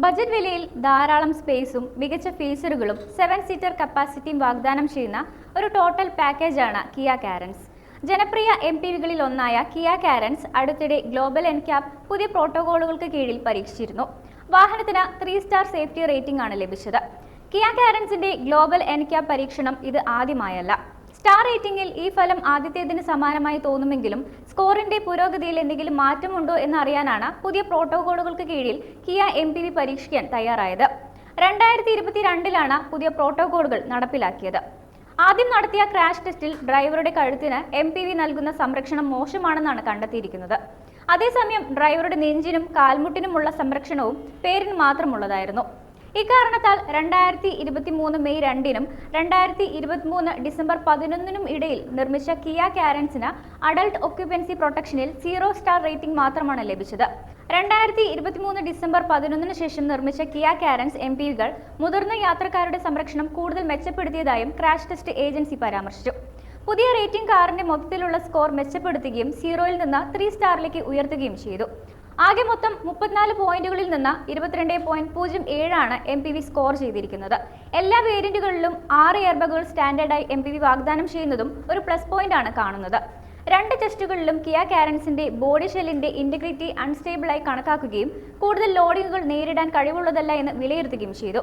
Budget വിലയിൽ ധാരാളം സ്പേസും മികച്ച ഫീച്ചറുകളും സെവൻ സീറ്റർ കപ്പാസിറ്റിയും വാഗ്ദാനം ചെയ്യുന്ന ഒരു ടോട്ടൽ പാക്കേജാണ് കിയ കാരൻസ് ജനപ്രിയ എം പി വികളിൽ ഒന്നായ കിയ കാരൻസ് അടുത്തിടെ ഗ്ലോബൽ എൻക്യാപ് പുതിയ പ്രോട്ടോകോളുകൾക്ക് കീഴിൽ പരീക്ഷിച്ചിരുന്നു. വാഹനത്തിന് ത്രീ സ്റ്റാർ സേഫ്റ്റി റേറ്റിംഗ് ആണ് ലഭിച്ചത്. കിയ കാരൻസിന്റെ ഗ്ലോബൽ എൻക്യാപ് പരീക്ഷണം ഇത് ആദ്യമായല്ല. സ്റ്റാർ റേറ്റിംഗിൽ ഈ ഫലം ആദ്യത്തേതിന് സമാനമായി തോന്നുമെങ്കിലും സ്കോറിന്റെ പുരോഗതിയിൽ എന്തെങ്കിലും മാറ്റമുണ്ടോ എന്നറിയാനാണ് പുതിയ പ്രോട്ടോകോളുകൾക്ക് കീഴിൽ കിയ എം പി വി പരീക്ഷിക്കാൻ തയ്യാറായത്. രണ്ടായിരത്തി ഇരുപത്തിരണ്ടിലാണ് പുതിയ പ്രോട്ടോകോളുകൾ നടപ്പിലാക്കിയത്. ആദ്യം നടത്തിയ ക്രാഷ് ടെസ്റ്റിൽ ഡ്രൈവറുടെ കഴുത്തിന് എം പി വി നൽകുന്ന സംരക്ഷണം മോശമാണെന്നാണ് കണ്ടെത്തിയിരിക്കുന്നത്. അതേസമയം ഡ്രൈവറുടെ നെഞ്ചിനും കാൽമുട്ടിനുമുള്ള സംരക്ഷണവും പേരിന് മാത്രമുള്ളതായിരുന്നു. ഇക്കാരണത്താൽ രണ്ടായിരത്തി ഇരുപത്തി മൂന്ന് മെയ് രണ്ടിനും രണ്ടായിരത്തി ഇരുപത്തിമൂന്ന് ഡിസംബർ പതിനൊന്നിനും ഇടയിൽ നിർമ്മിച്ച കിയ കാരൻസിന് അഡൾട്ട് ഒക്യുപ്പൻസി പ്രൊട്ടക്ഷനിൽ സീറോ സ്റ്റാർ റേറ്റിംഗ് മാത്രമാണ് ലഭിച്ചത്. രണ്ടായിരത്തി ഇരുപത്തിമൂന്ന് ഡിസംബർ പതിനൊന്നിന് ശേഷം നിർമ്മിച്ച കിയ കാരൻസ് എം പികൾ മുതിർന്ന യാത്രക്കാരുടെ സംരക്ഷണം കൂടുതൽ മെച്ചപ്പെടുത്തിയതായും ക്രാഷ് ടെസ്റ്റ് ഏജൻസി പരാമർശിച്ചു. പുതിയ റേറ്റിംഗ് കാറിന്റെ മൊത്തത്തിലുള്ള സ്കോർ മെച്ചപ്പെടുത്തുകയും സീറോയിൽ നിന്ന് ത്രീ സ്റ്റാറിലേക്ക് ഉയർത്തുകയും ചെയ്തു. ആകെ മൊത്തം മുപ്പത്തിനാല് പോയിന്റുകളിൽ നിന്ന് ഇരുപത്തിരണ്ട് പോയിന്റ് പൂജ്യം ഏഴാണ് എം പി വി സ്കോർ ചെയ്തിരിക്കുന്നത്. എല്ലാ വേരിയന്റുകളിലും ആറ് എയർബഗുകൾ സ്റ്റാൻഡേർഡായി എം പി വി വാഗ്ദാനം ചെയ്യുന്നതും ഒരു പ്ലസ് പോയിന്റ് ആണ് കാണുന്നത്. രണ്ട് ടെസ്റ്റുകളിലും കിയ കാരൻസിന്റെ ബോഡി ഷെല്ലിന്റെ ഇന്റഗ്രിറ്റി അൺസ്റ്റേബിളായി കണക്കാക്കുകയും കൂടുതൽ ലോഡിങ്ങുകൾ നേരിടാൻ കഴിവുള്ളതല്ല എന്ന് വിലയിരുത്തുകയും ചെയ്തു.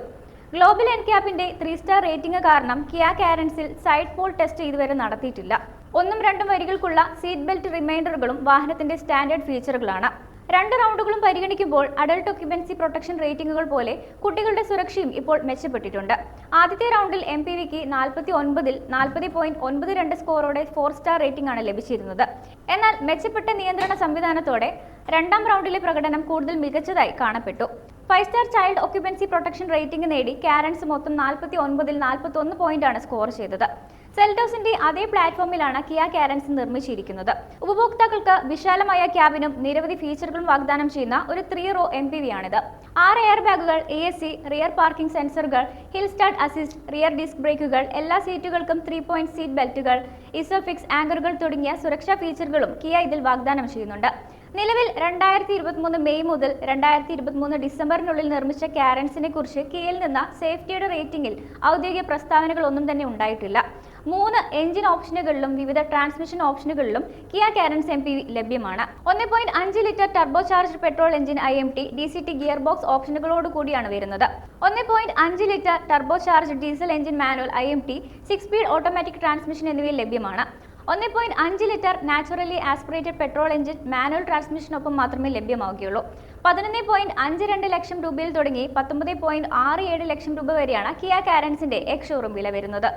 ഗ്ലോബൽ എൻക്യാപ്പിന്റെ ത്രീ സ്റ്റാർ റേറ്റിംഗ് കാരണം കിയ കാരൻസിൽ സൈഡ് പോൾ ടെസ്റ്റ് ഇതുവരെ നടത്തിയിട്ടില്ല. ഒന്നും രണ്ടും വരികൾക്കുള്ള സീറ്റ് ബെൽറ്റ് റിമൈൻഡറുകളും വാഹനത്തിന്റെ സ്റ്റാൻഡേർഡ് ഫീച്ചറുകളാണ് രണ്ട് റൗണ്ടുകളും പരിഗണിക്കുമ്പോൾ അഡൾട്ട് ഒക്യുപൻസി പ്രൊട്ടക്ഷൻ റേറ്റിംഗുകൾ പോലെ കുട്ടികളുടെ സുരക്ഷയും ഇപ്പോൾ മെച്ചപ്പെട്ടിട്ടുണ്ട്. ആദ്യത്തെ റൗണ്ടിൽ എം പി വിക്ക് നാൽപ്പത്തി ഒൻപതിൽ പോയിന്റ് ഒൻപത് രണ്ട് സ്കോറോടെ ഫോർ സ്റ്റാർ റേറ്റിംഗ് ആണ് ലഭിച്ചിരുന്നത്. എന്നാൽ മെച്ചപ്പെട്ട നിയന്ത്രണ സംവിധാനത്തോടെ രണ്ടാം റൗണ്ടിലെ പ്രകടനം കൂടുതൽ മികച്ചതായി കാണപ്പെട്ടു. Five star child occupancy protection rating നേടി കാരൻസ് മൊത്തം നാൽപ്പത്തി ഒൻപതിൽ നാൽപ്പത്തി ഒന്ന് പോയിന്റാണ് സ്കോർ ചെയ്തത്. സെൽഡോസിന്റെ അതേ പ്ലാറ്റ്ഫോമിലാണ് കിയ കാരൻസ് നിർമ്മിച്ചിരിക്കുന്നത്. ഉപഭോക്താക്കൾക്ക് വിശാലമായ ക്യാബിനും നിരവധി ഫീച്ചറുകളും വാഗ്ദാനം ചെയ്യുന്ന ഒരു three row M P V ആണിത്. ആറ് എയർ ബാഗുകൾ A S C rear parking സെൻസറുകൾ hill start assist rear disc ബ്രേക്കുകൾ എല്ലാ സീറ്റുകൾക്കും ത്രീ പോയിന്റ് സീറ്റ് ബെൽറ്റുകൾ ഇസോഫിക്സ് ആങ്കറുകൾ തുടങ്ങിയ സുരക്ഷാ ഫീച്ചറുകളും കിയ ഇതിൽ വാഗ്ദാനം ചെയ്യുന്നുണ്ട്. നിലവിൽ രണ്ടായിരത്തി ഇരുപത്തിമൂന്ന് മെയ് മുതൽ രണ്ടായിരത്തി ഇരുപത്തിമൂന്ന് ഡിസംബറിനുള്ളിൽ നിർമ്മിച്ച കാരൻസിനെ കുറിച്ച് കെയിൽ നിന്ന് സേഫ്റ്റിയുടെ റേറ്റിംഗിൽ ഔദ്യോഗിക പ്രസ്താവനകളൊന്നും തന്നെ ഉണ്ടായിട്ടില്ല. മൂന്ന് എഞ്ചിൻ ഓപ്ഷനുകളിലും വിവിധ ട്രാൻസ്മിഷൻ ഓപ്ഷനുകളിലും കിയ കാരൻസ് എം പി ലഭ്യമാണ്. ഒന്ന് പോയിന്റ് അഞ്ച് litre turbo charge petrol engine I M T D C T gear box ഓപ്ഷനുകളോട് കൂടിയാണ് വരുന്നത്. ഒന്ന് പോയിന്റ് അഞ്ച് litre turbo charge diesel engine manual I M T six speed automatic transmission എന്നിവയിൽ ലഭ്യമാണ്. ഒന്ന് പോയിന്റ് അഞ്ച് litre naturally aspirated petrol engine manual ട്രാൻസ്മിഷനൊപ്പം മാത്രമേ ലഭ്യമാവുകയുള്ളൂ. പതിനൊന്ന് പോയിന്റ് അഞ്ച് രണ്ട് ലക്ഷം രൂപയിൽ തുടങ്ങി പത്തൊമ്പത് പോയിന്റ് ആറ് ഏഴ് ലക്ഷം രൂപ വരെയാണ് കിയ കാരൻസിന്റെ എക്സ് ഷോറൂം വില വരുന്നത്.